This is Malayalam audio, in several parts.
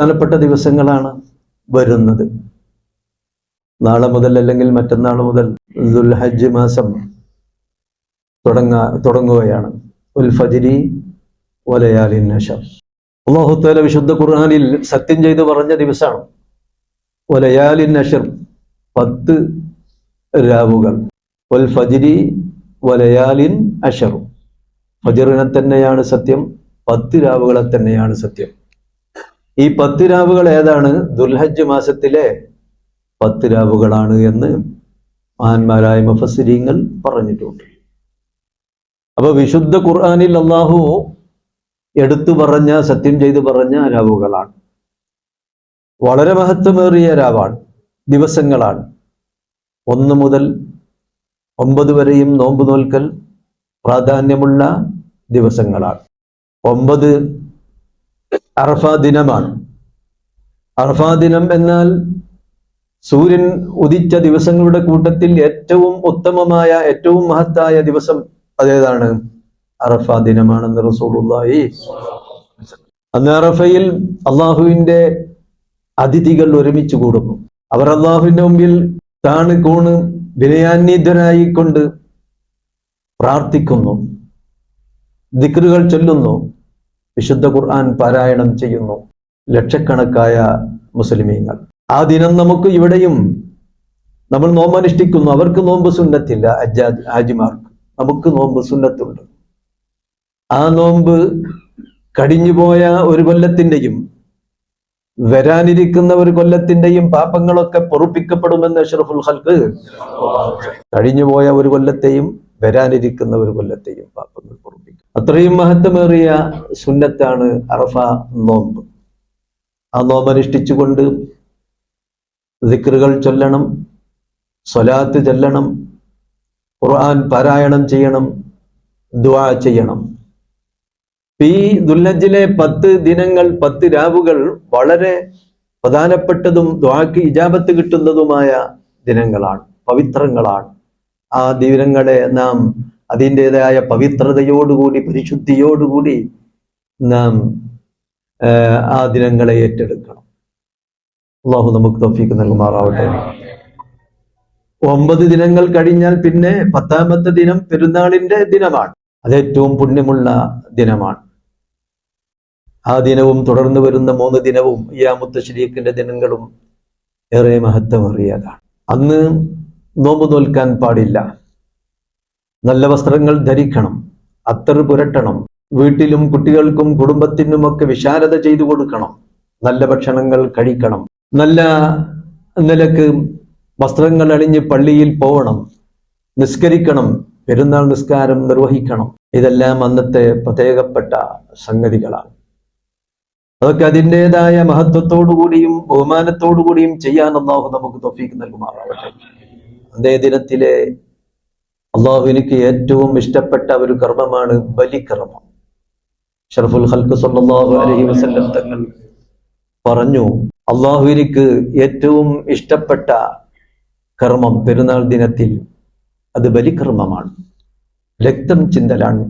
പ്രധാനപ്പെട്ട ദിവസങ്ങളാണ് വരുന്നത്. നാളെ മുതൽ അല്ലെങ്കിൽ മറ്റന്നാൾ മുതൽ ദുൽഹജ്ജ് മാസം തുടങ്ങ തുടങ്ങുകയാണ്. ഉൽഫജിരി വലയാലിൻ നഷർ. അള്ളാഹുത്താല വിശുദ്ധ ഖുർആനിൽ സത്യം ചെയ്ത് പറഞ്ഞ ദിവസമാണ് വലയാലിൻ നഷർ പത്ത് രാവുകൾ. ഉൽ ഫജിരി വലയാലിൻ അഷറും ഫജറിനെ തന്നെയാണ് സത്യം പത്ത് രാവുകളെ തന്നെയാണ് സത്യം. ഈ പത്ത് രാവുകൾ ഏതാണ്? ദുൽഹജ്ജ് മാസത്തിലെ പത്ത് രാവുകളാണ് എന്ന് മഹാന്മാരായ മുഫസിരിങ്ങൾ പറഞ്ഞിട്ടുണ്ട്. അപ്പൊ വിശുദ്ധ ഖുർആാനിൽ അള്ളാഹു എടുത്തു പറഞ്ഞ സത്യം ചെയ്തു പറഞ്ഞ രാവുകളാണ്. വളരെ മഹത്വമേറിയ രാവാണ്. ദിവസങ്ങളാണ്. ഒന്ന് മുതൽ ഒമ്പത് വരെയും നോമ്പ് നോൽക്കൽ പ്രാധാന്യമുള്ള ദിവസങ്ങളാണ്. ഒമ്പത് അറഫ ദിനമാണ്. അറഫ ദിനം എന്നാൽ സൂര്യൻ ഉദിച്ച ദിവസങ്ങളുടെ കൂട്ടത്തിൽ ഏറ്റവും ഉത്തമമായ ഏറ്റവും മഹത്തായ ദിവസം അതേതാണ്? അറഫ ദിനമാണെന്ന് റസൂലുള്ളാഹി അന്ന് അറഫയിൽ അള്ളാഹുവിന്റെ അതിഥികൾ ഒരുമിച്ച് കൂടുന്നു. അവർ അള്ളാഹുവിന്റെ മുമ്പിൽ താണ് കൂണ് വിനയാന്വിതരായിക്കൊണ്ട് പ്രാർത്ഥിക്കുന്നു. ദിക്റുകൾ ചൊല്ലുന്നു. വിശുദ്ധ ഖുർആൻ പാരായണം ചെയ്യുന്നു ലക്ഷക്കണക്കായ മുസ്ലിമീങ്ങൾ. ആ ദിനം നമുക്ക് ഇവിടെയും നമ്മൾ നോമ്പനുഷ്ഠിക്കുന്നു. അവർക്ക് നോമ്പ് സുന്നത്തില്ല അജാജ് ഹാജിമാർക്ക്. നമുക്ക് നോമ്പ് സുന്നത്തുണ്ട്. ആ നോമ്പ് കടിഞ്ഞുപോയ ഒരു കൊല്ലത്തിന്റെയും വരാനിരിക്കുന്ന ഒരു കൊല്ലത്തിന്റെയും പാപങ്ങളൊക്കെ പൊറുപ്പിക്കപ്പെടുമെന്ന് അഷറഫുൽ ഹൽക്ക് കഴിഞ്ഞുപോയ ഒരു കൊല്ലത്തെയും വരാനിരിക്കുന്ന ഒരു കൊല്ലത്തെയും പാപങ്ങൾ പൊറുപ്പിക്കും. അത്രയും മഹത്വമേറിയ സുന്നത്താണ് അറഫ നോമ്പ്. ആ നോമ്പ് അനുഷ്ഠിച്ചുകൊണ്ട് ദിക്റുകൾ ചൊല്ലണം സ്വലാത്ത് ചൊല്ലണം ഖുർആൻ പാരായണം ചെയ്യണം ദുആ ചെയ്യണം. ഈ ദുല്ലജിലെ പത്ത് ദിനങ്ങൾ പത്ത് രാവുകൾ വളരെ പ്രധാനപ്പെട്ടതും ദ്വാക്ക് ഇജാബത്ത് കിട്ടുന്നതുമായ ദിനങ്ങളാണ് പവിത്രങ്ങളാണ്. ആ ദിനങ്ങളെ നാം അതിന്റെതായ പവിത്രതയോടുകൂടി പരിശുദ്ധിയോടുകൂടി നാം ആ ദിനങ്ങളെ ഏറ്റെടുക്കണം. അള്ളാഹു നമുക്ക് തോഫീക്ക് നൽകുമാറാവട്ടെ. ഒമ്പത് ദിനങ്ങൾ കഴിഞ്ഞാൽ പിന്നെ പത്താമത്തെ ദിനം പെരുന്നാളിന്റെ ദിനമാണ്. അത് ഏറ്റവും പുണ്യമുള്ള ദിനമാണ്. ആ ദിനവും തുടർന്ന് വരുന്ന മൂന്ന് ദിനവും ഈ ആ ശരീഖിന്റെ ദിനങ്ങളും ഏറെ മഹത്വമേറിയതാണ്. അന്ന് നോമ്പ് നോൽക്കാൻ പാടില്ല. നല്ല വസ്ത്രങ്ങൾ ധരിക്കണം അത്തർ പുരട്ടണം വീട്ടിലും കുട്ടികൾക്കും കുടുംബത്തിനുമൊക്കെ വിശാലത ചെയ്തു കൊടുക്കണം നല്ല ഭക്ഷണങ്ങൾ കഴിക്കണം നല്ല നിലയ്ക്ക് വസ്ത്രങ്ങൾ അണിഞ്ഞ് പള്ളിയിൽ പോകണം നിസ്കരിക്കണം പെരുന്നാൾ നിസ്കാരം നിർവഹിക്കണം. ഇതെല്ലാം അന്നത്തെ പ്രത്യേകപ്പെട്ട സംഗതികളാണ്. അതൊക്കെ അതിന്റെതായ മഹത്വത്തോടുകൂടിയും ബഹുമാനത്തോടുകൂടിയും ചെയ്യാൻ അള്ളാഹു നമുക്ക് തൊഫീക്ക് നൽകുമാറാവട്ടെ. അതേ ദിനത്തിലെ അള്ളാഹുവിനിക്ക് ഏറ്റവും ഇഷ്ടപ്പെട്ട ഒരു കർമ്മമാണ് ബലികർമ്മം. ഷർഫുൽ ഹൽക്ക് സല്ലാഹു അലഹി വസല്ലം തങ്ങൾ പറഞ്ഞു അള്ളാഹുവിനിക്ക് ഏറ്റവും ഇഷ്ടപ്പെട്ട കർമ്മം പെരുന്നാൾ ദിനത്തിൽ അത് ബലികർമ്മമാണ്. രക്തം ചിന്തലാണ്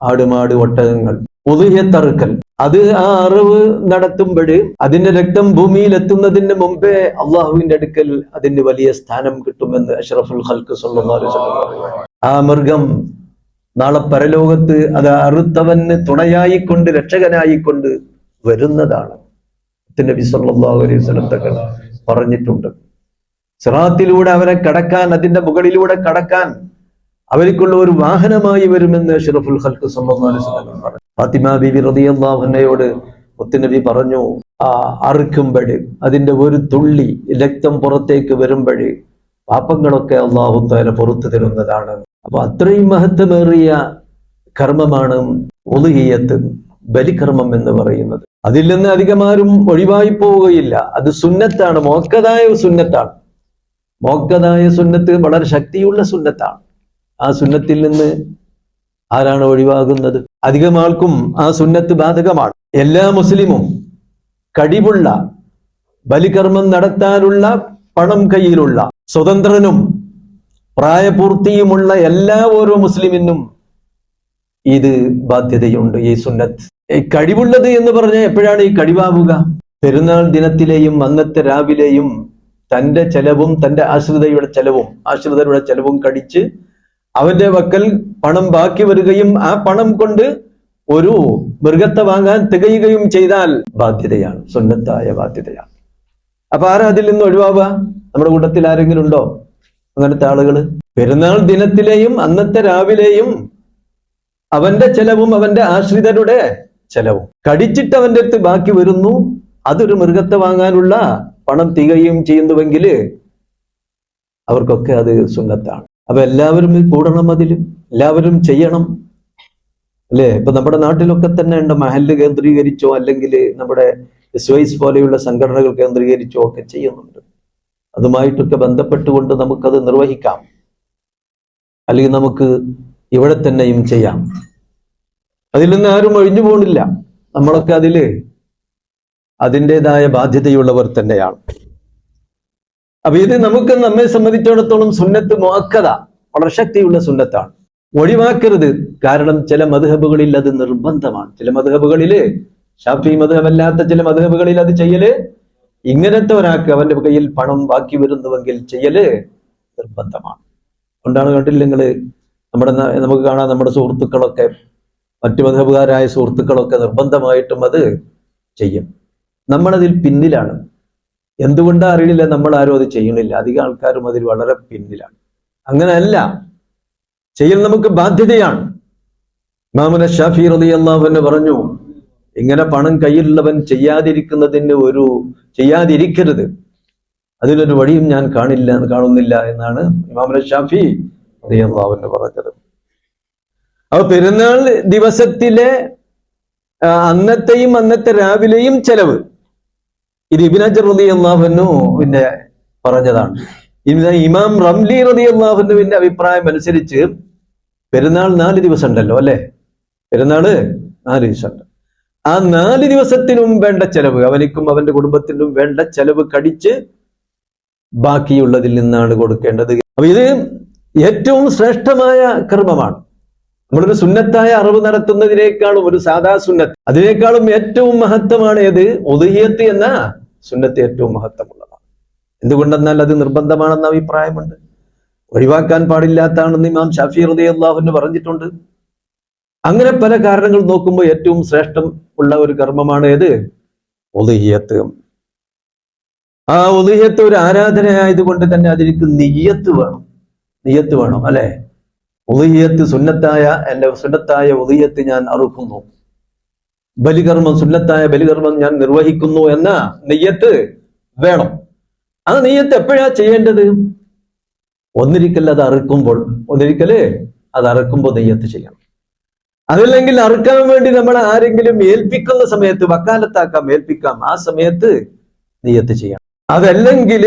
ആടുമാട് ഒട്ടകങ്ങൾ ഉദയത്തറുക്കൽ അത് ആ അറിവ് നടത്തുമ്പോൾ അതിന്റെ രക്തം ഭൂമിയിൽ എത്തുന്നതിന് മുമ്പേ അള്ളാഹുവിന്റെ അടുക്കൽ അതിന് വലിയ സ്ഥാനം കിട്ടുമെന്ന് അഷ്റഫുൽ ഹൽക്ക് ആ മൃഗം നാളെ പരലോകത്ത് അത് അറുത്തവന് തുണയായിക്കൊണ്ട് രക്ഷകനായിക്കൊണ്ട് വരുന്നതാണ്. നബി സല്ലല്ലാഹു അലൈഹി വസല്ലം പറഞ്ഞിട്ടുണ്ട്. സിറാത്തിലൂടെ അവനെ കടക്കാൻ അതിന്റെ മുകളിലൂടെ കടക്കാൻ അവർക്കുള്ള ഒരു വാഹനമായി വരുമെന്ന് ഷെറഫുൽ ഹൽക്ക് പറഞ്ഞു. ഫാത്തിമ പറഞ്ഞു ആ അറുക്കുമ്പോൾ അതിന്റെ ഒരു തുള്ളി രക്തം പുറത്തേക്ക് വരുമ്പോൾ പാപങ്ങളൊക്കെ അള്ളാഹു താല പുറത്തു തരുന്നതാണ്. അപ്പൊ അത്രയും മഹത്വമേറിയ കർമ്മമാണ് ഒതുകിയത്ത് ബലികർമ്മം എന്ന് പറയുന്നത്. അതിൽ നിന്ന് അധികമാരും ഒഴിവായി പോവുകയില്ല. അത് സുന്നത്താണ് മോക്കതായ സുന്നത്താണ്. മോക്കതായ സുന്നത്ത് വളരെ ശക്തിയുള്ള സുന്നത്താണ്. ആ സുന്നത്തിൽ നിന്ന് ആരാണ് ഒഴിവാകുന്നത്? അധികം ആൾക്കും ആ സുന്നത്ത് ബാധകമാണ്. എല്ലാ മുസ്ലിമും കഴിവുള്ള ബലികർമ്മം നടത്താനുള്ള പണം കയ്യിലുള്ള സ്വതന്ത്രനും പ്രായപൂർത്തിയുമുള്ള എല്ലാ ഓരോ മുസ്ലിമിനും ഇത് ബാധ്യതയുണ്ട് ഈ സുന്നത്ത്. കഴിവുള്ളത് എന്ന് പറഞ്ഞാൽ എപ്പോഴാണ് ഈ കഴിവാവുക? പെരുന്നാൾ ദിനത്തിലെയും അന്നത്തെ രാവിലെയും തന്റെ ചെലവും തന്റെ ആശ്രിതയുടെ ചെലവും ആശ്രിതരുടെ ചെലവും കടിച്ച് അവന്റെ വക്കൽ പണം ബാക്കി വരികയും ആ പണം കൊണ്ട് ഒരു മൃഗത്തെ വാങ്ങാൻ തികയുകയും ചെയ്താൽ ബാധ്യതയാണ് സ്വന്തത്തായ ബാധ്യതയാണ്. അപ്പൊ ആരാ അതിൽ നിന്ന് ഒഴിവാവുക? നമ്മുടെ കൂട്ടത്തിൽ ആരെങ്കിലും ഉണ്ടോ? അങ്ങനത്തെ ആളുകൾ പെരുന്നാൾ ദിനത്തിലെയും അന്നത്തെ രാവിലെയും അവന്റെ ചെലവും അവന്റെ ആശ്രിതരുടെ ചെലവും. കടിച്ചിട്ട് അവന്റെ അടുത്ത് ബാക്കി വരുന്നു അതൊരു മൃഗത്തെ വാങ്ങാനുള്ള പണം തികയും ചെയ്യുന്നുവെങ്കിൽ അവർക്കൊക്കെ അത് സുന്നത്താണ്. അപ്പൊ എല്ലാവരും കൂടണം അതിലും. എല്ലാവരും ചെയ്യണം. അല്ലേ? ഇപ്പൊ നമ്മുടെ നാട്ടിലൊക്കെ തന്നെ ഉണ്ട് മഹൽ കേന്ദ്രീകരിച്ചോ അല്ലെങ്കിൽ നമ്മുടെ എസ് വൈസ് പോലെയുള്ള സംഘടനകൾ കേന്ദ്രീകരിച്ചോ ഒക്കെ ചെയ്യുന്നുണ്ട്. അതുമായിട്ടൊക്കെ ബന്ധപ്പെട്ടുകൊണ്ട് നമുക്കത് നിർവഹിക്കാം. അല്ലെങ്കിൽ നമുക്ക് ഇവിടെ തന്നെയും ചെയ്യാം. അതിൽ നിന്ന് ആരും ഒഴിഞ്ഞു പോണില്ല. നമ്മളൊക്കെ അതിൽ അതിന്റെതായ ബാധ്യതയുള്ളവർ തന്നെയാണ്. അപ്പൊ ഇത് നമുക്ക് നമ്മെ സംബന്ധിച്ചിടത്തോളം സുന്നത്ത് മുഅക്കത വളരെ ശക്തിയുള്ള സുന്നത്താണ്. ഒഴിവാക്കരുത്. കാരണം ചില മധുഹബുകളിൽ അത് നിർബന്ധമാണ്. ചില മധുഹബുകളിൽ ഷാഫി മധുഹബല്ലാത്ത ചില മധുഹബുകളിൽ അത് ചെയ്യൽ ഇങ്ങനത്തെ ഒരാൾക്ക് അവന്റെ കയ്യിൽ പണം ബാക്കി വരുന്നുവെങ്കിൽ ചെയ്യൽ നിർബന്ധമാണ്. കൊണ്ടാണ് കണ്ടില്ലെങ്കിൽ നമ്മുടെ നമുക്ക് കാണാം നമ്മുടെ സുഹൃത്തുക്കളൊക്കെ മറ്റു മധുഹബുകാരായ സുഹൃത്തുക്കളൊക്കെ നിർബന്ധമായിട്ടും അത് ചെയ്യും. നമ്മളതിൽ പിന്നിലാണ്. എന്തുകൊണ്ടാ അറിയില്ല നമ്മൾ ആരും അത് ചെയ്യണില്ല അധികം ആൾക്കാരും അതിൽ വളരെ പിന്നിലാണ്. അങ്ങനെയല്ല. ചെയ്യൽ നമുക്ക് ബാധ്യതയാണ്. മാമുന ഷാഫി റതി അൻഹു പറഞ്ഞു ഇങ്ങനെ പണം കയ്യിലുള്ളവൻ ചെയ്യാതിരിക്കുന്നതിന് ഒരു ചെയ്യാതിരിക്കരുത്. അതിനൊരു വഴിയും ഞാൻ കാണില്ല കാണുന്നില്ല എന്നാണ് ഇമാമുന ഷാഫി റതി അൻഹു പറഞ്ഞത്. അപ്പൊ പെരുന്നാൾ ദിവസത്തിലെ അന്നത്തെയും അന്നത്തെ രാവിലെയും ചെലവ്. ഇത് ഇബിനജർ റതി അള്ളാഹുനു പിന്നെ പറഞ്ഞതാണ്. ഇമാം റംലി റതി അള്ളാഹുനുവിന്റെ അഭിപ്രായം അനുസരിച്ച് പെരുന്നാൾ നാല് ദിവസം ഉണ്ടല്ലോ അല്ലെ? പെരുന്നാൾ നാല് ദിവസം ഉണ്ട് ആ നാല് ദിവസത്തിനും വേണ്ട ചെലവ് അവനിക്കും അവന്റെ കുടുംബത്തിനും വേണ്ട ചെലവ് കടിച്ച് ബാക്കിയുള്ളതിൽ നിന്നാണ് കൊടുക്കേണ്ടത്. അപ്പൊ ഇത് ഏറ്റവും ശ്രേഷ്ഠമായ കർമ്മമാണ്. നമ്മളൊരു സുന്നത്തായ അറിവ് നടത്തുന്നതിനേക്കാളും ഒരു സാധാ സുന്നത്ത് അതിനേക്കാളും ഏറ്റവും മഹത്വമാണ് ഏത്? ഒതുഹിയത്ത് എന്ന സുന്നത്ത് ഏറ്റവും മഹത്വമുള്ളതാണ്. എന്തുകൊണ്ടെന്നാൽ അത് നിർബന്ധമാണെന്ന അഭിപ്രായമുണ്ട്. ഒഴിവാക്കാൻ പാടില്ലാത്തതാണെന്ന് ഇമാം ഷാഫി അള്ളാഹുന്ന് പറഞ്ഞിട്ടുണ്ട്. അങ്ങനെ പല കാരണങ്ങൾ നോക്കുമ്പോൾ ഏറ്റവും ശ്രേഷ്ഠം ഉള്ള ഒരു കർമ്മമാണ് ഏത്? ഒതുഹിയത്ത് ആ ഒതുഹിയത്ത് ഒരു ആരാധനയായതുകൊണ്ട് തന്നെ അതിലേക്ക് നിയ്യത്ത് വേണം. നിയ്യത്ത് വേണം അല്ലെ? ഉദയത്ത് സുന്നത്തായ എന്റെ സുന്നത്തായ ഉദയത്ത് ഞാൻ അറുക്കുന്നു. ബലികർമ്മം സുന്നത്തായ ബലികർമ്മം ഞാൻ നിർവഹിക്കുന്നു എന്ന നെയ്യത്ത് വേണം. ആ നെയ്യത്ത് എപ്പോഴാ ചെയ്യേണ്ടത്? ഒന്നിരിക്കൽ അത് അറുക്കുമ്പോൾ ഒന്നിരിക്കൽ അത് അറുക്കുമ്പോൾ നെയ്യത്ത് ചെയ്യണം. അതല്ലെങ്കിൽ അറുക്കാൻ വേണ്ടി നമ്മൾ ആരെങ്കിലും ഏൽപ്പിക്കുന്ന സമയത്ത് വക്കാലത്താക്കാം ഏൽപ്പിക്കാം ആ സമയത്ത് നെയ്യത്ത് ചെയ്യണം. അതല്ലെങ്കിൽ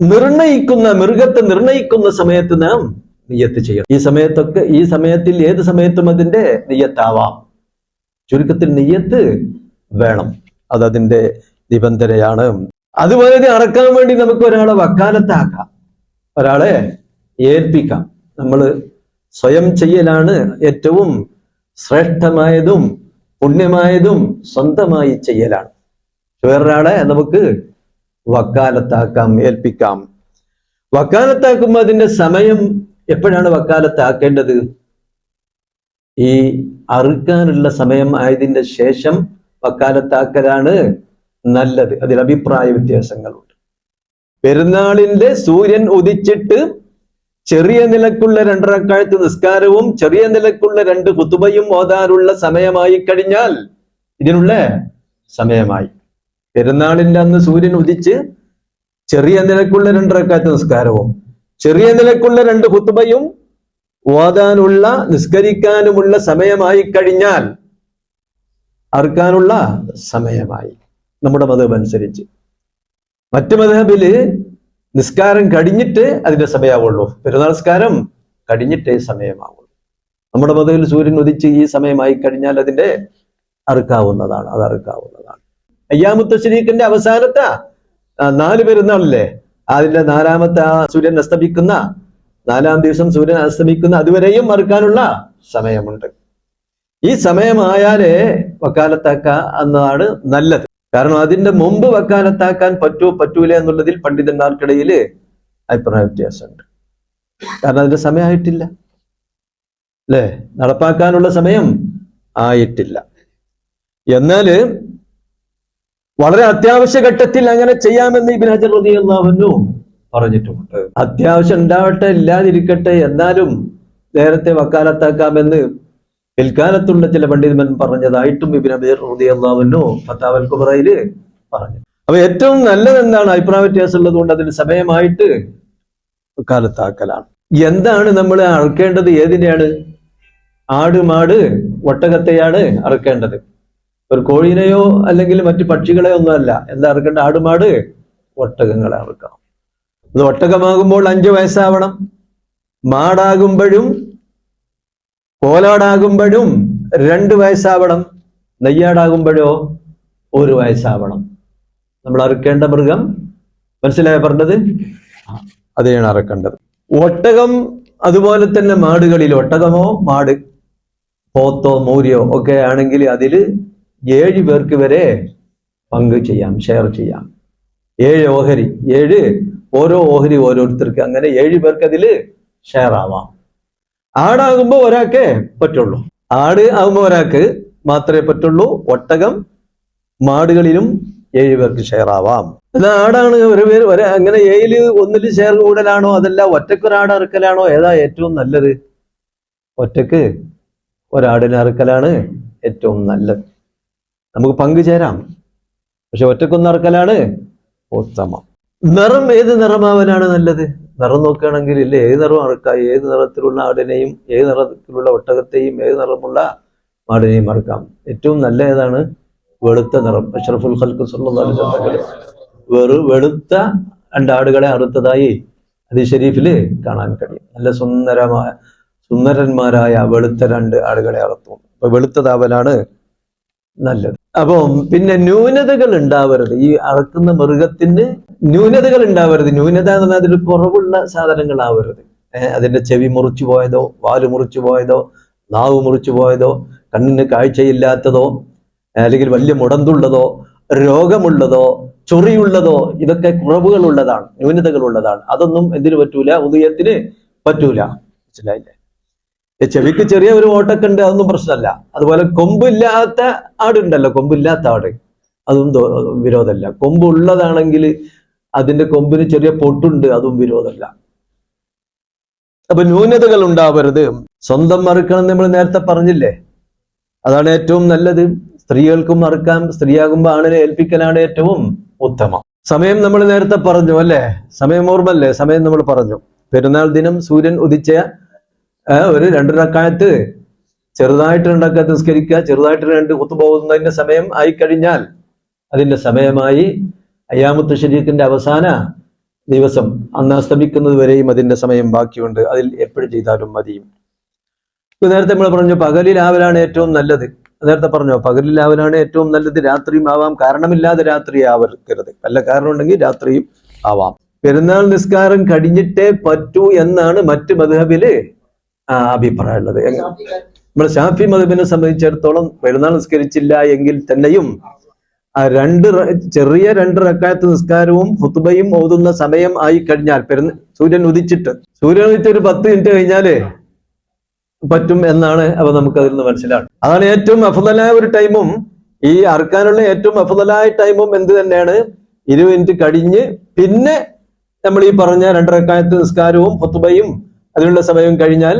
നിർണയിക്കുന്ന മൃഗത്തെ നിർണയിക്കുന്ന സമയത്ത് നാം നിയ്യത്ത് ചെയ്യണം. ഈ സമയത്തൊക്കെ ഈ സമയത്തിൽ ഏത് സമയത്തും അതിന്റെ നിയ്യത്താവാം ചുരുക്കത്തിൽ നിയ്യത്ത് വേണം. അത് അതിന്റെ നിബന്ധനയാണ്. അതുപോലെ അറക്കാൻ വേണ്ടി നമുക്ക് ഒരാളെ വക്കാലത്താക്കാം. ഒരാളെ ഏൽപ്പിക്കാം. നമ്മൾ സ്വയം ചെയ്യലാണ് ഏറ്റവും ശ്രേഷ്ഠമായതും പുണ്യമായതും സ്വന്തമായി ചെയ്യലാണ്. വേറൊരാളെ നമുക്ക് വക്കാലത്താക്കാം ഏൽപ്പിക്കാം. വക്കാലത്താക്കുമ്പോൾ അതിന്റെ സമയം എപ്പോഴാണ് വക്കാലത്താക്കേണ്ടത് ഈ അറുക്കാനുള്ള സമയം ആയതിന്റെ ശേഷം വക്കാലത്താക്കലാണ് നല്ലത്. അതിൽ അഭിപ്രായ വ്യത്യാസങ്ങളുണ്ട്. പെരുന്നാളിന്റെ സൂര്യൻ ഉദിച്ചിട്ട് ചെറിയ നിലക്കുള്ള രണ്ടരക്കാലത്ത് നിസ്കാരവും ചെറിയ നിലക്കുള്ള രണ്ട് കുത്തുബയും ഓതാനുള്ള സമയമായി കഴിഞ്ഞാൽ ഇതിനുള്ള സമയമായി. പെരുന്നാളിന്റെ അന്ന് സൂര്യൻ ഉദിച്ച് ചെറിയ നിലക്കുള്ള രണ്ടരക്കാലത്ത് നിസ്കാരവും ചെറിയ നിലക്കുള്ള രണ്ട് കുത്തുബയും ഓതാനുള്ള നിസ്കരിക്കാനുമുള്ള സമയമായി കഴിഞ്ഞാൽ അറുക്കാനുള്ള സമയമായി നമ്മുടെ മതം അനുസരിച്ച്. മറ്റു മതബിൽ നിസ്കാരം കഴിഞ്ഞിട്ട് അതിന്റെ സമയമാവുള്ളൂ. പെരുന്നാൾ നിസ്കാരം കഴിഞ്ഞിട്ടേ സമയമാവുള്ളൂ. നമ്മുടെ മതത്തിൽ സൂര്യൻ ഉദിച്ച് ഈ സമയമായി കഴിഞ്ഞാൽ അതിന്റെ അറുക്കാവുന്നതാണ് അത് അറുക്കാവുന്നതാണ് അയ്യാമുത്ത ശരീഖിന്റെ അവസാനത്തെ നാല് പെരുന്നാളില്ലേ? അതിന്റെ നാലാമത്തെ ആ സൂര്യൻ അസ്തമിക്കുന്ന നാലാം ദിവസം സൂര്യൻ അസ്തമിക്കുന്ന അതുവരെയും മറുക്കാനുള്ള സമയമുണ്ട്. ഈ സമയമായാലേ വക്കാലത്താക്ക എന്നതാണ് നല്ലത്. കാരണം അതിന്റെ മുമ്പ് വക്കാലത്താക്കാൻ പറ്റുമോ പറ്റൂല എന്നുള്ളതിൽ പണ്ഡിതന്മാർക്കിടയിൽ അഭിപ്രായ വ്യത്യാസമുണ്ട്. കാരണം അതിന്റെ സമയമായിട്ടില്ല. അല്ലേ? നടപ്പാക്കാനുള്ള സമയം ആയിട്ടില്ല. എന്നാൽ വളരെ അത്യാവശ്യ ഘട്ടത്തിൽ അങ്ങനെ ചെയ്യാമെന്ന് ഇബിൻ ഹജർ റളിയല്ലാഹു പറഞ്ഞിട്ടുമുണ്ട് അത്യാവശ്യം ഉണ്ടാവട്ടെ ഇല്ലാതിരിക്കട്ടെ എന്നാലും നേരത്തെ വക്കാലത്താക്കാമെന്ന് പിൽക്കാലത്തുള്ള ചില പണ്ഡിതന്മാർ പറഞ്ഞതായിട്ടും ഇബിൻ അബീർ റളിയല്ലാഹു ഫത്താവൽ കുബറയിൽ പറഞ്ഞു. അപ്പൊ ഏറ്റവും നല്ലത് എന്താണ് അഭിപ്രായ വ്യത്യാസം ഉള്ളത് കൊണ്ട് അതിന് സമയമായിട്ട് കാലത്താക്കലാണ് എന്താണ് നമ്മൾ അറുക്കേണ്ടത്? ഏതിനെയാണ്? ആട് മാട് ഒട്ടകത്തെയാണ് അറുക്കേണ്ടത്. ഒരു കോഴിനെയോ അല്ലെങ്കിൽ മറ്റു പക്ഷികളെയോ ഒന്നുമല്ല. എന്താ അറുക്കേണ്ട ആടുമാട് ഒട്ടകങ്ങളെ അറുക്കാം അത് ഒട്ടകമാകുമ്പോൾ അഞ്ചു വയസ്സാവണം. മാടാകുമ്പോഴും കോലാടാകുമ്പോഴും രണ്ട് വയസ്സാവണം. നെയ്യാടാകുമ്പോഴോ ഒരു വയസ്സാവണം. നമ്മൾ അറുക്കേണ്ട മൃഗം. മനസ്സിലായ പറഞ്ഞത്? അതെയാണ് അറക്കേണ്ടത്. ഒട്ടകം അതുപോലെ തന്നെ മാടുകളിൽ ഒട്ടകമോ മാട് പോത്തോ മൂര്യോ ഒക്കെ ആണെങ്കിൽ അതിൽ ഏഴ് പേർക്ക് വരെ പങ്ക് ചെയ്യാം ഷെയർ ചെയ്യാം. ഏഴ് ഓഹരി ഏഴ് ഓരോ ഓഹരി ഓരോരുത്തർക്ക്. അങ്ങനെ ഏഴ് പേർക്ക് അതിൽ ഷെയർ ആവാം. ആടാകുമ്പോൾ ഒരാൾക്കേ പറ്റുള്ളൂ. ആട് ആകുമ്പോൾ ഒരാൾക്ക് മാത്രമേ പറ്റുള്ളൂ. ഒട്ടകം മാടുകളിലും ഏഴ് പേർക്ക് ഷെയർ ആവാം. എന്നാൽ ആടാണ് ഒരു പേര് ഒരേ അങ്ങനെ ഏഴിൽ ഒന്നിൽ ഷെയർ കൂടലാണോ അതല്ല ഒറ്റയ്ക്ക് ഒരാട് അറുക്കലാണോ ഏതാ ഏറ്റവും നല്ലത്? ഒറ്റയ്ക്ക് ഒരാടിനെ അറുക്കലാണ് ഏറ്റവും നല്ലത്. നമുക്ക് പങ്കുചേരാം. പക്ഷെ ഒറ്റക്കൊന്ന് അറുക്കലാണ് ഉത്തമം. നിറം ഏത് നിറമാവാനാണ് നല്ലത്? നിറം നോക്കുകയാണെങ്കിൽ ഇല്ലേ? ഏത് നിറം അറക്കാം? ഏത് നിറത്തിലുള്ള ആടിനെയും ഏത് നിറത്തിലുള്ള ഒട്ടകത്തെയും ഏത് നിറമുള്ള ആടിനെയും അറക്കാം. ഏറ്റവും നല്ല ഏതാണ്? വെളുത്ത നിറം. അഷറഫുൽ ഹൽക്ക് വസല്ലം വെറു വെളുത്ത രണ്ടാടുകളെ അറുത്തതായി അതി ഷരീഫിൽ കാണാൻ കഴിയും. നല്ല സുന്ദരമായ സുന്ദരന്മാരായ വെളുത്ത രണ്ട് ആടുകളെ അറുത്തു. അപ്പൊ വെളുത്തതാവലാണ് നല്ലത്. അപ്പം പിന്നെ ന്യൂനതകൾ ഉണ്ടാവരുത്. ഈ അറക്കുന്ന മൃഗത്തിന് ന്യൂനതകൾ ഉണ്ടാവരുത്. ന്യൂനത എന്ന് പറഞ്ഞാൽ അതിൽ കുറവുള്ള സാധനങ്ങളാവരുത്. അതിന്റെ ചെവി മുറിച്ചു പോയതോ വാൽ മുറിച്ചു പോയതോ നാവ് മുറിച്ചു പോയതോ കണ്ണിന് കാഴ്ചയില്ലാത്തതോ അല്ലെങ്കിൽ വലിയ മുടന്തുള്ളതോ രോഗമുള്ളതോ ചൊറിയുള്ളതോ ഇതൊക്കെ കുറവുകളുള്ളതാണ് ന്യൂനതകളുള്ളതാണ്. അതൊന്നും എന്തിനു പറ്റൂല? ഉദയത്തിന് പറ്റൂല. മനസ്സിലായില്ലേ? ചെവിക്ക് ചെറിയ ഒരു ഓട്ടൊക്കെ ഉണ്ട് അതൊന്നും പ്രശ്നമല്ല. അതുപോലെ കൊമ്പില്ലാത്ത ആടുണ്ടല്ലോ കൊമ്പില്ലാത്ത ആട്. അതും വിരോധമല്ല. കൊമ്പ് ഉള്ളതാണെങ്കിൽ അതിന്റെ കൊമ്പിന് ചെറിയ പൊട്ടുണ്ട് അതും വിരോധമല്ല. അപ്പൊ ന്യൂനതകൾ ഉണ്ടാവരുത്. സ്വന്തം മറുക്കണം നമ്മൾ നേരത്തെ പറഞ്ഞില്ലേ? അതാണ് ഏറ്റവും നല്ലത്. സ്ത്രീകൾക്കും മറുക്കാം സ്ത്രീയാകുമ്പോൾ ആണിനെ ഏൽപ്പിക്കലാണ് ഏറ്റവും ഉത്തമം. സമയം നമ്മൾ നേരത്തെ പറഞ്ഞു അല്ലേ? സമയം ഓർമ്മല്ലേ സമയം നമ്മൾ പറഞ്ഞു. പെരുന്നാൾ ദിനം സൂര്യൻ ഉദിച്ച ഒരു രണ്ടു റക്കായത്ത് ചെറുതായിട്ട് രണ്ടക്കാത്ത് നിസ്കരിക്കുക ചെറുതായിട്ട് രണ്ട് കുത്തുപോകുന്നതിന്റെ സമയം ആയി കഴിഞ്ഞാൽ അതിന്റെ സമയമായി അയ്യാമുത്ത് ഷരീഖിന്റെ അവസാന ദിവസം അന്ന് അസ്തമിക്കുന്നത് വരെയും അതിന്റെ സമയം ബാക്കിയുണ്ട്. അതിൽ എപ്പോഴും ചെയ്താലും മതിയും ഇപ്പൊ നേരത്തെ നമ്മൾ പറഞ്ഞു പകലിലാവലാണ് ഏറ്റവും നല്ലത്. നേരത്തെ പറഞ്ഞോ പകലിലാവലാണ് ഏറ്റവും നല്ലത്. രാത്രിയും ആവാം. കാരണമില്ലാതെ രാത്രി ആവരുത്. വല്ല കാരണം ഉണ്ടെങ്കിൽ രാത്രിയും ആവാം. പെരുന്നാൾ നിസ്കാരം കഴിഞ്ഞിട്ടേ പറ്റൂ എന്നാണ് മറ്റ് മധുഹബിൽ അഭിപ്രായമുള്ളത്. നമ്മൾ ഷാഫി മധുബിനെ സംബന്ധിച്ചിടത്തോളം പെരുന്നാൾ നിസ്കരിച്ചില്ല എങ്കിൽ തന്നെയും ആ രണ്ട് ചെറിയ രണ്ട് റക്കായത്ത് നിസ്കാരവും ഹുത്തുബയും ഓതുന്ന സമയം ആയി കഴിഞ്ഞാൽ പെരുന്ന സൂര്യൻ ഉദിച്ചിട്ട് സൂര്യൻ ഉദിച്ച ഒരു പത്ത് മിനിറ്റ് കഴിഞ്ഞാൽ പറ്റും എന്നാണ് അപ്പൊ നമുക്ക് അതിൽ നിന്ന് മനസ്സിലാകും അതാണ് ഏറ്റവും അഫുതലായ ഒരു ടൈമും ഈ അറക്കാനുള്ള ഏറ്റവും അഫുതലായ ടൈമും എന്ത് തന്നെയാണ്? ഇരുപത് മിനിറ്റ് കഴിഞ്ഞ് പിന്നെ നമ്മൾ ഈ പറഞ്ഞ രണ്ടരക്കാലത്ത് നിസ്കാരവും ഹുത്തുബയും അതിനുള്ള സമയം കഴിഞ്ഞാൽ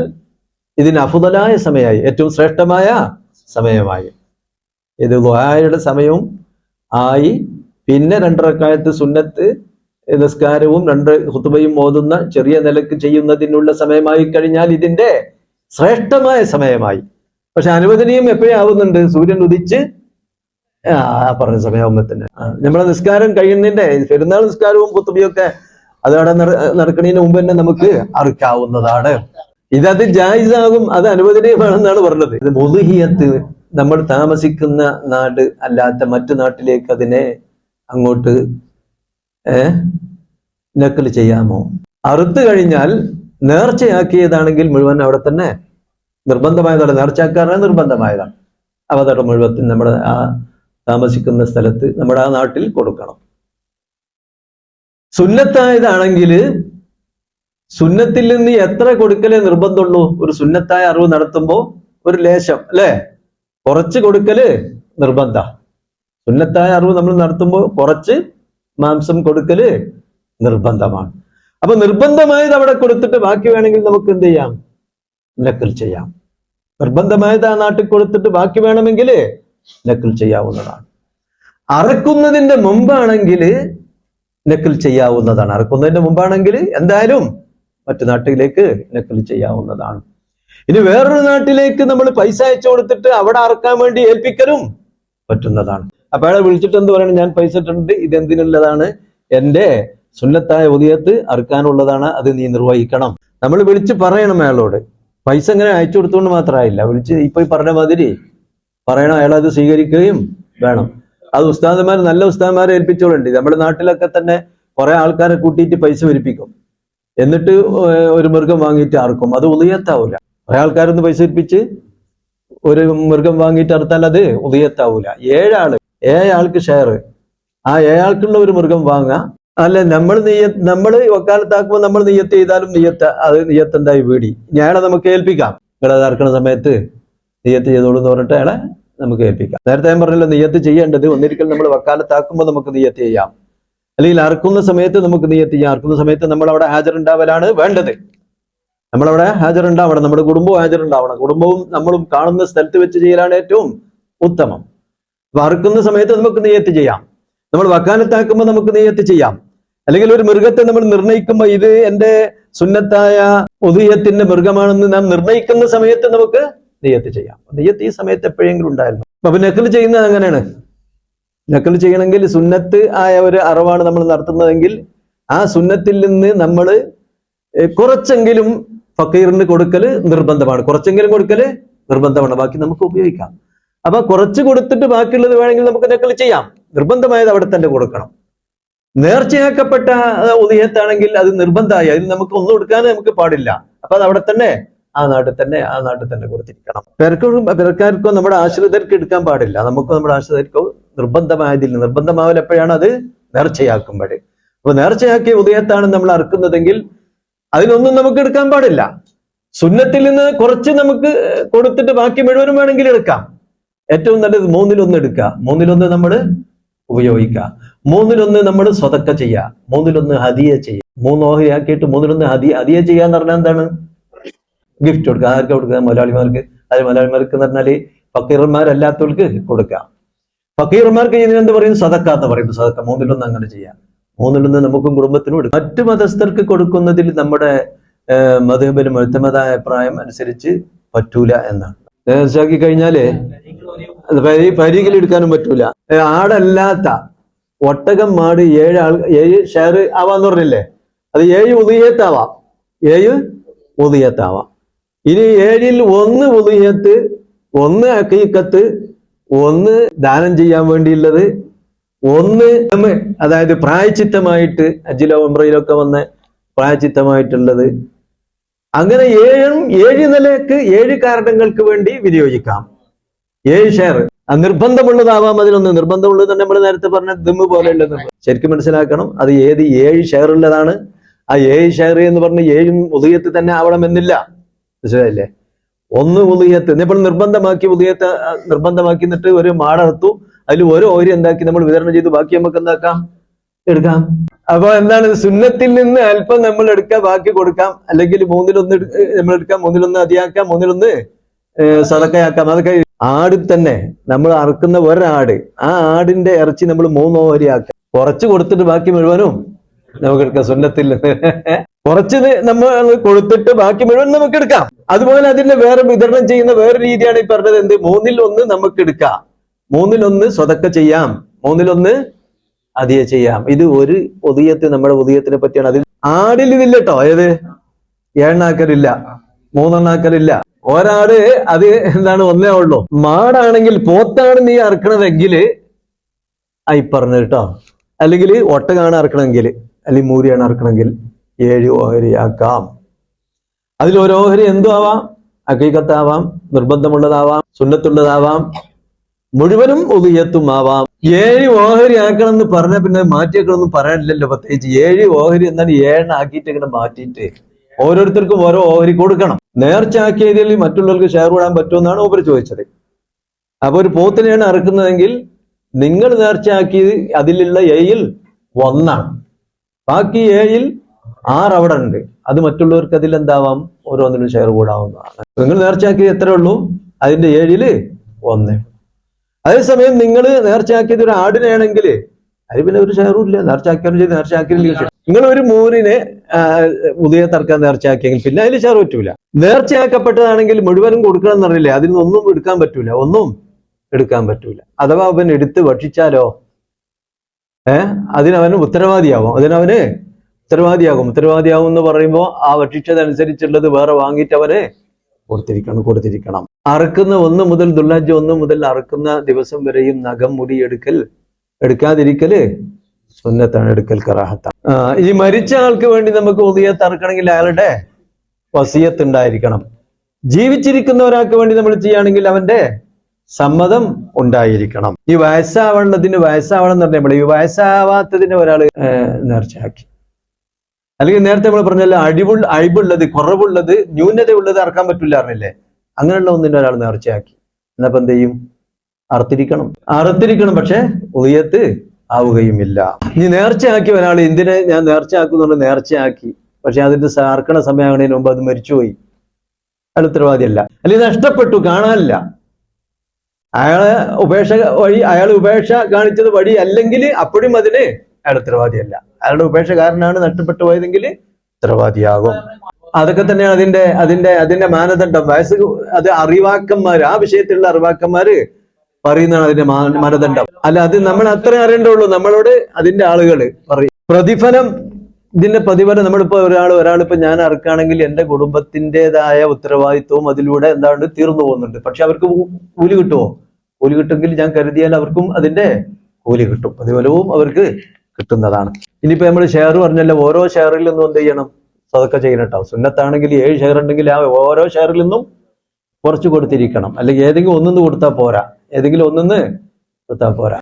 ഇതിന് അഫുതലായ സമയമായി ഏറ്റവും ശ്രേഷ്ഠമായ സമയമായി. ഇത് ദുഹായയുടെ സമയവും ആയി. പിന്നെ രണ്ടരക്കാലത്ത് സുന്നത്ത് നിസ്കാരവും രണ്ട് ഹുത്തുബയും ഓതുന്ന ചെറിയ നിലയ്ക്ക് ചെയ്യുന്നതിനുള്ള സമയമായി കഴിഞ്ഞാൽ ഇതിന്റെ ശ്രേഷ്ഠമായ സമയമായി. പക്ഷെ അനുവദനീയം എപ്പോഴാവുന്നുണ്ട്? സൂര്യൻ ഉദിച്ച് ആ പറഞ്ഞ സമയമാകുമ്പോ തന്നെ ആ, നമ്മളെ നിസ്കാരം കഴിയുന്നതിന്റെ പെരുന്നാൾ നിസ്കാരവും കുത്തുബിയൊക്കെ അത് അവിടെ നട- നടക്കുന്നതിന് മുമ്പ് തന്നെ നമുക്ക് അറുക്കാവുന്നതാണ്. ഇതത് ജായിസാകും അത് അനുവദനീയമാണെന്നാണ് പറഞ്ഞത്. ഇത് മുതുഹിയത്ത് നമ്മൾ താമസിക്കുന്ന നാട് അല്ലാത്ത മറ്റു നാട്ടിലേക്ക് അതിനെ അങ്ങോട്ട് ഏ നക്കൽ ചെയ്യാമോ? അറുത്ത് കഴിഞ്ഞാൽ നേർച്ചയാക്കിയതാണെങ്കിൽ മുഴുവൻ അവിടെ തന്നെ നിർബന്ധമായതാണ് നേർച്ചയാക്കാറാണ് നിർബന്ധമായതാണ്. അവതടം മുഴുവൻ നമ്മുടെ ആ താമസിക്കുന്ന സ്ഥലത്ത് നമ്മുടെ ആ നാട്ടിൽ കൊടുക്കണം. സുന്നത്തായതാണെങ്കിൽ സുന്നത്തിൽ നിന്ന് എത്ര കൊടുക്കലേ നിർബന്ധമുള്ളൂ? ഒരു സുന്നത്തായ അറിവ് നടത്തുമ്പോൾ ഒരു ലേശം അല്ലെ? കുറച്ച് കൊടുക്കൽ നിർബന്ധ. സുന്നത്തായ അറിവ് നമ്മൾ നടത്തുമ്പോൾ കുറച്ച് മാംസം കൊടുക്കൽ നിർബന്ധമാണ്. അപ്പൊ നിർബന്ധമായത് അവിടെ കൊടുത്തിട്ട് ബാക്കി വേണമെങ്കിൽ നമുക്ക് എന്ത് ചെയ്യാം? നക്കൽ ചെയ്യാം. നിർബന്ധമായത് ആ നാട്ടിൽ കൊടുത്തിട്ട് ബാക്കി വേണമെങ്കിൽ നക്കൽ ചെയ്യാവുന്നതാണ്. അറക്കുന്നതിന്റെ മുമ്പാണെങ്കിൽ നക്കൽ ചെയ്യാവുന്നതാണ്. അറക്കുന്നതിന്റെ മുമ്പാണെങ്കിൽ എന്തായാലും മറ്റു നാട്ടിലേക്ക് നക്കൽ ചെയ്യാവുന്നതാണ്. ഇനി വേറൊരു നാട്ടിലേക്ക് നമ്മൾ പൈസ അയച്ചു കൊടുത്തിട്ട് അവിടെ അറക്കാൻ വേണ്ടി ഏൽപ്പിക്കലും പറ്റുന്നതാണ്. അപ്പൊ അയാളെ വിളിച്ചിട്ട് എന്ത് പറയണം? ഞാൻ പൈസ ഇട്ടിട്ടുണ്ട് ഇത് എന്തിനുള്ളതാണ്? എന്റെ സുന്നത്തായ ഉദയത്ത് അറുക്കാനുള്ളതാണ് അത് നീ നിർവഹിക്കണം. നമ്മൾ വിളിച്ച് പറയണം അയാളോട്. പൈസ ഇങ്ങനെ അയച്ചു കൊടുത്തുകൊണ്ട് മാത്രമായില്ല. വിളിച്ച് ഇപ്പൊ പറഞ്ഞ മാതിരി പറയണം അയാൾ അത് സ്വീകരിക്കുകയും വേണം. അത് ഉസ്താദന്മാർ നല്ല ഉസ്താദന്മാരെ ഏൽപ്പിച്ചോളുണ്ട്. നമ്മുടെ നാട്ടിലൊക്കെ തന്നെ കുറെ ആൾക്കാരെ കൂട്ടിയിട്ട് പൈസ വരിപ്പിക്കും. എന്നിട്ട് ഒരു മൃഗം വാങ്ങിയിട്ട് ആർക്കും. അത് ഉദയത്താവൂല ഒരാൾക്കാരൊന്ന് പൈസ ഇരിപ്പിച്ച് ഒരു മൃഗം വാങ്ങിയിട്ട് അറുത്താൽ അത് ഉദയത്താവൂല ഏഴാൾ ഏഴാൾക്ക് ഷെയർ ആ ഏഴാൾക്കുള്ള ഒരു മൃഗം വാങ്ങാം. അല്ല നമ്മൾ നെയ്യ നമ്മൾ ഒക്കാലത്താക്കുമ്പോൾ നമ്മൾ നെയ്യത്ത് ചെയ്താലും നെയ്യത്ത് അത് നെയ്യത്ത് വീടി? ഞാളെ നമുക്ക് ഏൽപ്പിക്കാം. അത് അറക്കണ സമയത്ത് നെയ്യത്ത് ചെയ്തോളൂ എന്ന് പറഞ്ഞിട്ട് അയാളെ നമുക്ക് ഏൽപ്പിക്കാം. നേരത്തെ ഞാൻ പറഞ്ഞല്ലോ നെയ്യത്ത് ചെയ്യേണ്ടത്. ഒന്നിരിക്കൽ നമ്മൾ വക്കാലത്താക്കുമ്പോൾ നമുക്ക് നെയ്യത്ത് ചെയ്യാം. അല്ലെങ്കിൽ അറക്കുന്ന സമയത്ത് നമുക്ക് നീയത്ത് ചെയ്യാം? അറക്കുന്ന സമയത്ത് നമ്മൾ അവിടെ ഹാജറുണ്ടാവലാണ് വേണ്ടത്. നമ്മളവിടെ ഹാജറുണ്ടാവണം നമ്മുടെ കുടുംബവും ഹാജറുണ്ടാവണം കുടുംബവും നമ്മളും കാണുന്ന സ്ഥലത്ത് വെച്ച് ചെയ്യലാണ് ഏറ്റവും ഉത്തമം. അപ്പൊ അറുക്കുന്ന സമയത്ത് നമുക്ക് നെയ്യത്ത് ചെയ്യാം? നമ്മൾ വക്കാലത്താക്കുമ്പോൾ നമുക്ക് നെയ്യത്ത് ചെയ്യാം? അല്ലെങ്കിൽ ഒരു മൃഗത്തെ നമ്മൾ നിർണയിക്കുമ്പോൾ ഇത് എന്റെ സുന്നത്തായ ഉദയത്തിന്റെ മൃഗമാണെന്ന് നാം നിർണയിക്കുന്ന സമയത്ത് നമുക്ക് നെയ്യത്ത് ചെയ്യാം? നെയ്യത്ത് ഈ സമയത്ത് എപ്പോഴെങ്കിലും ഉണ്ടായിരുന്നു. അപ്പൊ നക്കൽ ചെയ്യുന്നത് അങ്ങനെയാണ്. നക്കൽ ചെയ്യണമെങ്കിൽ സുന്നത്ത് ആയ ഒരു അറിവാണ് നമ്മൾ നടത്തുന്നതെങ്കിൽ ആ സുന്നത്തിൽ നിന്ന് നമ്മൾ കുറച്ചെങ്കിലും ഫക്കീറിന് കൊടുക്കൽ നിർബന്ധമാണ്. കുറച്ചെങ്കിലും കൊടുക്കൽ നിർബന്ധമാണ്. ബാക്കി നമുക്ക് ഉപയോഗിക്കാം. അപ്പൊ കുറച്ച് കൊടുത്തിട്ട് ബാക്കിയുള്ളത് വേണമെങ്കിൽ നമുക്ക് നക്കൽ ചെയ്യാം. നിർബന്ധമായത് അവിടെ തന്നെ കൊടുക്കണം. നേർച്ചയാക്കപ്പെട്ട ഉദയത്താണെങ്കിൽ അത് നിർബന്ധമായി. അതിൽ നമുക്ക് ഒന്നും കൊടുക്കാൻ നമുക്ക് പാടില്ല. അപ്പൊ അത് അവിടെ തന്നെ ആ നാട്ടിൽ തന്നെ ആ നാട്ടിൽ തന്നെ കൊടുത്തിരിക്കണം. പെരക്കും പെരക്കാർക്കോ നമ്മുടെ ആശ്രിതർക്ക് എടുക്കാൻ പാടില്ല. നമുക്ക് നമ്മുടെ ആശ്രിതർക്കോ നിർബന്ധമായതിൽ നിർബന്ധമാവൽ എപ്പോഴാണ് അത് നേർച്ചയാക്കുമ്പോൾ അപ്പൊ നേർച്ചയാക്കിയ ഉദയത്താണ് നമ്മൾ അറുക്കുന്നതെങ്കിൽ അതിനൊന്നും നമുക്ക് എടുക്കാൻ പാടില്ല. സുന്നത്തിൽ നിന്ന് കുറച്ച് നമുക്ക് കൊടുത്തിട്ട് ബാക്കി മുഴുവനും വേണമെങ്കിൽ എടുക്കാം. ഏറ്റവും നല്ലത് മൂന്നിലൊന്ന് എടുക്കുക. മൂന്നിലൊന്ന് നമ്മൾ ഉപയോഗിക്കുക. മൂന്നിലൊന്ന് നമ്മൾ സ്വതക്ക ചെയ്യുക. മൂന്നിലൊന്ന് ഹതിയ ചെയ്യുക. മൂന്ന് ഓഹരിയാക്കിയിട്ട് മൂന്നിലൊന്ന് ഹതിയ ചെയ്യുക ചെയ്യാന്ന് പറഞ്ഞാൽ എന്താണ്? ഗിഫ്റ്റ് കൊടുക്കുക. ആർക്ക് കൊടുക്കുക? മലയാളിമാർക്ക് അത് മലയാളിമാർക്ക് എന്ന് പറഞ്ഞാൽ പക്കീറന്മാരല്ലാത്തവർക്ക് കൊടുക്കുക. ഫക്കീർമാർക്ക് ഇതിന് എന്ത് പറയും? സതക്ക എന്ന് പറയുന്നത് സതക്ക മൂന്നിലൊന്ന് അങ്ങനെ ചെയ്യാം മൂന്നിലൊന്ന് നമുക്കും കുടുംബത്തിനും എടുക്കാം. മറ്റു മതസ്ഥർക്ക് കൊടുക്കുന്നതിൽ നമ്മുടെ മതബിന് മുഴുത്തമതായ അഭിപ്രായം അനുസരിച്ച് പറ്റൂല എന്നാണ്. മനസ്സിലാക്കി കഴിഞ്ഞാൽ പരി- പറ്റൂല. ആടല്ലാത്ത ഒട്ടകം മാട് ഏഴ് ആൾ ഏഴ് ഷെയർ ആവാന്ന് പറഞ്ഞില്ലേ? അത് ഏഴ് ഉദയത്താവാം ഏഴ് ഉദയത്താവാം ഇനി ഏഴിൽ ഒന്ന് ഉദയത്ത് ഒന്ന് അക്കീക്കത്ത് ഒന്ന് ദാനം ചെയ്യാൻ വേണ്ടിയുള്ളത്. ഒന്ന് അതായത് പ്രായച്ചിത്തമായിട്ട് അജിലോ ഉംറയിലൊക്കെ വന്ന് പ്രായച്ചിത്തമായിട്ടുള്ളത്. അങ്ങനെ ഏഴും ഏഴ് നിലയ്ക്ക് ഏഴ് കാരണങ്ങൾക്ക് വേണ്ടി വിനിയോഗിക്കാം. ഏഴ് ഷെയർ. നിർബന്ധമുള്ളതാവാം. അതിലൊന്ന് നിർബന്ധമുള്ളത് നമ്മൾ നേരത്തെ പറഞ്ഞ ദിമ്മ് പോലെയുള്ളത് ശരിക്കും മനസ്സിലാക്കണം. അത് ഏത് ഏഴ് ഷെയർ ഉള്ളതാണ്. ആ ഏഴ് ഷെയർ എന്ന് പറഞ്ഞ് ഏഴും ഉദയത്തിൽ തന്നെ ആവണമെന്നില്ല. മനസ്സിലായില്ലേ? ഒന്ന് ഉദയത്ത് ഇപ്പോൾ നിർബന്ധമാക്കി ഉദയത്തെ ആ, നിർബന്ധമാക്കി എന്നിട്ട് ഒരു മാടർത്തു അതിൽ ഓരോ ഓരി എന്താക്കി? നമ്മൾ വിതരണം ചെയ്തു. ബാക്കി നമുക്ക് എന്താക്കാം? എടുക്കാം. അപ്പൊ എന്താണ്? സുന്നത്തിൽ നിന്ന് അല്പം നമ്മൾ എടുക്കാം ബാക്കി കൊടുക്കാം. അല്ലെങ്കിൽ മൂന്നിലൊന്ന് നമ്മൾ എടുക്കാം. മൂന്നിലൊന്ന് അതിയാക്കാം. മൂന്നിലൊന്ന് സതക്കയാക്കാം അതൊക്കെ ആടിൽ തന്നെ നമ്മൾ അറുക്കുന്ന ഒരാട് ആ ആടിന്റെ ഇറച്ചി നമ്മൾ മൂന്നോ ഓരിയാക്കാം കുറച്ച് കൊടുത്തിട്ട് ബാക്കി മുഴുവനും നമുക്ക് എടുക്കാം. സുന്നത്തിൽ കുറച്ച് നമ്മൾ കൊടുത്തിട്ട് ബാക്കി മുഴുവൻ നമുക്ക് എടുക്കാം. അതുപോലെ അതിന്റെ വേറെ വിതരണം ചെയ്യുന്ന വേറെ രീതിയാണ് ഈ പറഞ്ഞത് എന്ത്? മൂന്നിൽ ഒന്ന് നമുക്ക് എടുക്കാം. മൂന്നിൽ ഒന്ന് സ്വതക്ക ചെയ്യാം. മൂന്നിലൊന്ന് അതിയെ ചെയ്യാം. ഇത് ഒരു ഉദയത്തെ നമ്മുടെ ഉദയത്തിനെ പറ്റിയാണ്. അതിൽ ആടിൽ ഇതില്ല കേട്ടോ ഏത്? ഏഴെണ്ണാക്കലില്ല. മൂന്നെണ്ണാക്കലില്ല. ഒരാട് അത് എന്താണ്? ഒന്നേ ഉള്ളൂ. മാടാണെങ്കിൽ പോത്താണ് നീ അറക്കണതെങ്കിൽ ആയി പറഞ്ഞു കേട്ടോ അല്ലെങ്കിൽ ഒട്ടകാണ് അറക്കണമെങ്കിൽ അല്ലെങ്കിൽ മൂരിയാണ് അറക്കണമെങ്കിൽ. ഏഴ് ഓഹരിയാക്കാം അതിൽ ഒരു ഓഹരി എന്തും ആവാം അക്കീക്കത്താവാം നിർബന്ധമുള്ളതാവാം സുന്നത്തുള്ളതാവാം മുഴുവനും ഒതുയത്തും ആവാം ഏഴ് ഓഹരി ആക്കണം എന്ന് പറഞ്ഞ പിന്നെ മാറ്റിയേക്കണമെന്ന് പറയാനില്ലല്ലോ പ്രത്യേകിച്ച്. ഏഴ് ഓഹരി എന്നാൽ ഏഴാക്കിയിട്ട് ഇങ്ങനെ മാറ്റിയിട്ട് ഓരോരുത്തർക്കും ഓരോ ഓഹരി കൊടുക്കണം. നേർച്ച ആക്കിയതിൽ മറ്റുള്ളവർക്ക് ഷെയർ വിടാൻ പറ്റുമെന്നാണ് ഓപ്പർ ചോദിച്ചത്. അപ്പൊ ഒരു പോത്തിനെയാണ് അറുക്കുന്നതെങ്കിൽ നിങ്ങൾ നേർച്ചയാക്കിയത് അതിലുള്ള ഏയിൽ ഒന്നാണ്. ബാക്കി ഏഴിൽ ആറ് അവിടെ ഉണ്ട്. അത് മറ്റുള്ളവർക്ക് അതിൽ എന്താവാം ഓരോന്നിനും ഷെയർ കൂടാവുന്നതാണ്. നിങ്ങൾ നേർച്ചയാക്കിയത് എത്ര ഉള്ളൂ? അതിന്റെ ഏഴിൽ ഒന്ന്. അതേസമയം നിങ്ങൾ നേർച്ചയാക്കിയത് ഒരു ആടിനാണെങ്കിൽ അത് പിന്നെ ഒരു ഷെയറും ഇല്ല. നേർച്ചയാക്കിയാലും ചെയ്ത് നേർച്ചയാക്കിയില്ല നിങ്ങൾ ഒരു മൂന്നിനെ ഉദയ തർക്കം നേർച്ചയാക്കിയെങ്കിൽ പിന്നെ അതിൽ ഷെയർ പറ്റൂല. നേർച്ചയാക്കപ്പെട്ടതാണെങ്കിൽ മുഴുവനും കൊടുക്കണം എന്നറിയില്ലേ. അതിൽ നിന്നൊന്നും എടുക്കാൻ പറ്റൂല. ഒന്നും എടുക്കാൻ പറ്റൂല. അഥവാ അവൻ എടുത്ത് ഭക്ഷിച്ചാലോ ഏഹ് അതിനവന് ഉത്തരവാദിയാവും. അതിനവന് ഉത്തരവാദിയാകും. ഉത്തരവാദിയാകും എന്ന് പറയുമ്പോൾ ആ വക്ഷിച്ചതനുസരിച്ചുള്ളത് വേറെ വാങ്ങിയിട്ട് അവന് കൊടുത്തിരിക്കണം കൊടുത്തിരിക്കണം. അറുക്കുന്ന ഒന്ന് മുതൽ ദുള്ളാജ് ഒന്ന് മുതൽ അറുക്കുന്ന ദിവസം വരെയും നഖം മുടി എടുക്കൽ എടുക്കാതിരിക്കൽ സുന്നത്താണ് എടുക്കൽ കറാഹത്താണ്. ഈ മരിച്ച ആൾക്ക് വേണ്ടി നമുക്ക് ഉദയത്ത് അറുക്കണമെങ്കിൽ അയാളുടെ വസിയത്ത് ഉണ്ടായിരിക്കണം ജീവിച്ചിരിക്കുന്ന ഒരാൾക്ക് വേണ്ടി നമ്മൾ ചെയ്യുകയാണെങ്കിൽ അവന്റെ സമ്മതം ഉണ്ടായിരിക്കണം. ഈ വയസ്സാവേണ്ടതിന് വയസ്സാവണം എന്ന് പറഞ്ഞാൽ ഈ വയസ്സാവാത്തതിന് ഒരാൾ നേർച്ചയാക്കി. അല്ലെങ്കിൽ നേരത്തെ നമ്മൾ പറഞ്ഞല്ലോ അടിവുള്ള അഴിവുള്ളത് കുറവുള്ളത് ന്യൂനതയുള്ളത് അറക്കാൻ പറ്റില്ല അറിഞ്ഞില്ലേ? അങ്ങനെയുള്ള ഒന്നിന്റെ ഒരാൾ നേർച്ചയാക്കി. എന്നപ്പൊ എന്ത് ചെയ്യും? അറുത്തിരിക്കണം. അറുത്തിരിക്കണം പക്ഷെ ഉയത്ത് ആവുകയുമില്ല. ഇനി നേർച്ചയാക്കി ഒരാൾ എന്തിനെ ഞാൻ നേർച്ചയാക്കുന്നുണ്ട്? നേർച്ചയാക്കി. പക്ഷെ അതിന്റെ സാർക്കണ സമയമാകുന്നതിന് മുമ്പ് അത് മരിച്ചുപോയി. അയാൾ ഉത്തരവാദിയല്ല. അല്ലെങ്കിൽ നഷ്ടപ്പെട്ടു കാണാനില്ല. അയാളെ ഉപേക്ഷ വഴി അയാൾ ഉപേക്ഷ കാണിച്ചത് വഴി അല്ലെങ്കിൽ അപ്പോഴും അതിന് അയാൾ ഉത്തരവാദിയല്ല. അയാളുടെ ഉപേക്ഷ കാരനാണ് നഷ്ടപ്പെട്ടു പോയതെങ്കിൽ ഉത്തരവാദിയാകും. അതൊക്കെ തന്നെയാണ് അതിന്റെ അതിന്റെ അതിന്റെ മാനദണ്ഡം. വയസ്സ് അത് അറിവാക്കന്മാർ ആ വിഷയത്തിലുള്ള അറിവാക്കന്മാര് പറയുന്നതാണ് അതിന്റെ മാനദണ്ഡം. അല്ല അത് നമ്മൾ അത്രേ അറിയേണ്ടുള്ളൂ നമ്മളോട് അതിന്റെ ആളുകൾ പറയും. പ്രതിഫലം ഇതിന്റെ പ്രതിഫലം നമ്മളിപ്പോ ഒരാൾ ഒരാളിപ്പോ ഞാൻ അറക്കുകയാണെങ്കിൽ എന്റെ കുടുംബത്തിന്റെതായ ഉത്തരവാദിത്വവും അതിലൂടെ എന്താണ് തീർന്നു പോകുന്നുണ്ട്. പക്ഷെ അവർക്ക് കൂലി കിട്ടുമോ? കൂലി കിട്ടുമെങ്കിൽ ഞാൻ കരുതിയാൽ അവർക്കും അതിന്റെ കൂലി കിട്ടും. പ്രതിഫലവും അവർക്ക് കിട്ടുന്നതാണ്. ഇനിയിപ്പോ നമ്മൾ ഷെയർ പറഞ്ഞല്ലോ ഓരോ ഷെയറിൽ നിന്നും എന്ത് ചെയ്യണം? സതൊക്കെ ചെയ്യണം സുന്നത്താണെങ്കിൽ ഏഴ് ഷെയർ ഉണ്ടെങ്കിൽ ആ ഓരോ ഷെയറിൽ നിന്നും കുറച്ച് കൊടുത്തിരിക്കണം. അല്ലെങ്കിൽ ഏതെങ്കിലും ഒന്നിന്ന് കൊടുത്താൽ പോരാ. ഏതെങ്കിലും ഒന്നിന്ന് കൊടുത്താൽ പോരാ.